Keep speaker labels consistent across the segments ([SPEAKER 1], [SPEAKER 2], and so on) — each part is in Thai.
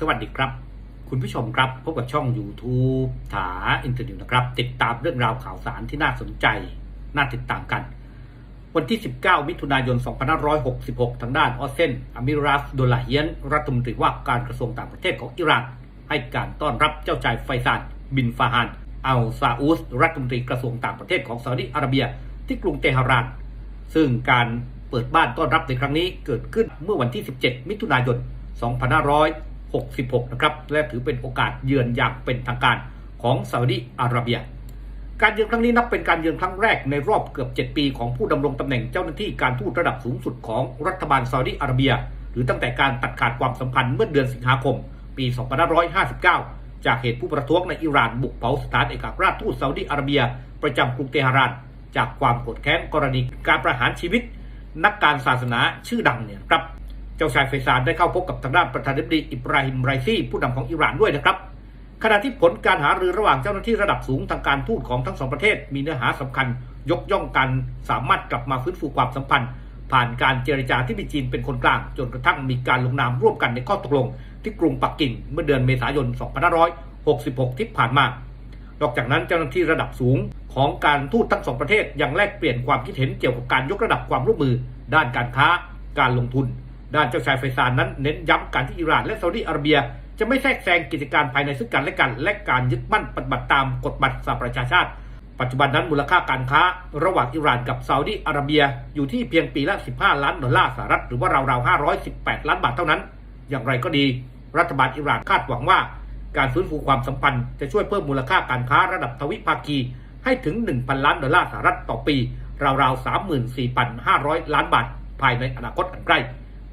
[SPEAKER 1] สวัสดีครับ คุณผู้ชมครับพบกับช่อง YouTube ถาอินเทอร์เน็ตนะครับ ติดตามเรื่องราวข่าวสารที่น่าสนใจ น่าติดตามกัน วันที่ 19 มิถุนายน 2566 ทางด้านออสเซนอามิรัสโดลาเฮียน รัฐมนตรีว่าการกระทรวงต่างประเทศของอิหร่านให้การต้อนรับเจ้าชายไฟซานบินฟาฮานอัลซาอุสรัฐมนตรีกระทรวงต่างประเทศของซาอุดิอาระเบีย ที่กรุงเตหะราน ซึ่งการเปิดบ้านต้อนรับในครั้งนี้เกิดขึ้นเมื่อวันที่ 17 มิถุนายน 66 นะครับ และถือเป็นโอกาสเยือนอย่างเป็นทางการของซาอุดิอาระเบีย การเยือนครั้งนี้นับเป็นการเยือนครั้งแรกในรอบเกือบ 7 ปีของผู้ดำรงตำแหน่งเจ้าหน้าที่การทูตระดับสูงสุดของรัฐบาลซาอุดิอาระเบีย หรือตั้งแต่การตัดขาดความสัมพันธ์เมื่อเดือนสิงหาคม ปี 2559 จากเหตุผู้ประท้วงในอิหร่านบุกเผาสถานเอกอัครราชทูตซาอุดิอาระเบีย ประจำกรุงเตหะราน จากความโกรธแค้นกรณีการประหารชีวิต นักการศาสนาชื่อดังเนี่ยครับ เจ้าชายไฟซานได้เข้าพบกับทางด้านประธานาธิบดีอิบราฮิมไรซีผู้นำของอิหร่านด้วยนะครับ ขณะที่ผลการหารือระหว่างเจ้าหน้าที่ระดับสูงทางการทูตของทั้งสองประเทศ มีเนื้อหาสำคัญ ยกย่องกันสามารถกลับมาฟื้นฟูความสัมพันธ์ ผ่านการเจรจาที่มีจีนเป็นคนกลาง จนกระทั่งมีการลงนามร่วมกันในข้อตกลง ที่กรุงปักกิ่งเมื่อเดือนเมษายน 2566 ที่ผ่านมานอกจากนั้นเจ้าหน้าที่ระดับสูงของการทูตทั้งสองประเทศยังแลกเปลี่ยนความคิดเห็นเกี่ยวกับการยกระดับความร่วมมือ ด้านการค้า การลงทุน ด้านเจ้าชายไฟซานนั้นเน้นย้ำการที่อิหร่านและซาอุดิอาระเบีย จะไม่แทรกแซงกิจการภายในซึ่งกันและกัน และการยึดมั่นปฏิบัติตามกฎบัตรสหประชาชาติ ปัจจุบันนั้นมูลค่าการค้า ระหว่างอิหร่านกับซาอุดิอาระเบีย อยู่ที่เพียงปีละ 15 ล้านดอลลาร์สหรัฐหรือว่าราวๆ518 ล้านบาทเท่านั้น อย่างไรก็ดี รัฐบาลอิหร่านคาดหวังว่า การฟื้นฟูความสัมพันธ์จะช่วยเพิ่มมูลค่าการค้าระดับทวิภาคีให้ถึง 1,000 ล้านดอลลาร์สหรัฐต่อปีราวๆ34,500 ล้านบาท ภายในอนาคตอันใกล้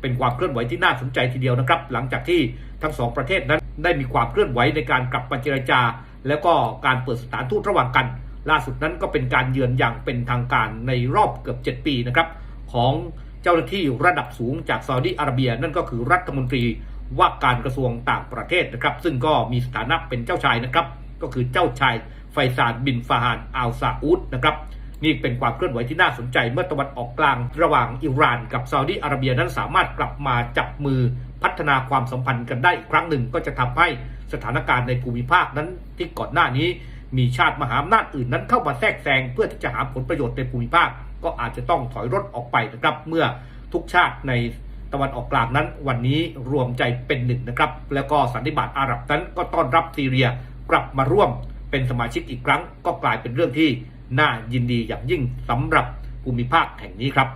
[SPEAKER 1] เป็นความเคลื่อนไหวที่น่าสนใจทีเดียวนะครับ หลังจากที่ทั้งสองประเทศนั้นได้มีความเคลื่อนไหวในการกลับมาเจรจา แล้วก็การเปิดสถานทูตระหว่างกัน ล่าสุดนั้นก็เป็นการเยือนอย่างเป็นทางการในรอบเกือบ 7 ปีนะครับของเจ้าหน้าที่ระดับสูงจากซาอุดิอาระเบีย นั่นก็คือรัฐมนตรีว่าการกระทรวงต่างประเทศนะครับ ซึ่งก็มีสถานะเป็นเจ้าชายนะครับ ก็คือเจ้าชายไฟซานบินฟาฮานอัลซาอุดนะครับ นี่เป็นความเคลื่อนไหวที่น่าสนใจเมื่อตะวันออกกลางระหว่างอิหร่านกับซาอุดิอาระเบียนั้นสามารถกลับมาจับมือพัฒนาความสัมพันธ์กันได้อีกครั้งหนึ่งก็จะทำให้สถานการณ์ในภูมิภาคนั้นที่ก่อนหน้านี้ มีชาติมหาอำนาจอื่นนั้นเข้ามาแทรกแซงเพื่อที่จะหาผลประโยชน์ในภูมิภาค ก็อาจจะต้องถอยรถออกไปนะครับเมื่อทุกชาติในตะวันออกกลางนั้นวันนี้รวมใจเป็นหนึ่งนะครับ แล้วก็สันนิบาตอาหรับนั้นก็ต้อนรับซีเรียกลับมาร่วมเป็นสมาชิกอีกครั้ง ก็กลายเป็นเรื่องที่ น่ายินดีอย่างยิ่งสำหรับภูมิภาคแห่งนี้ครับ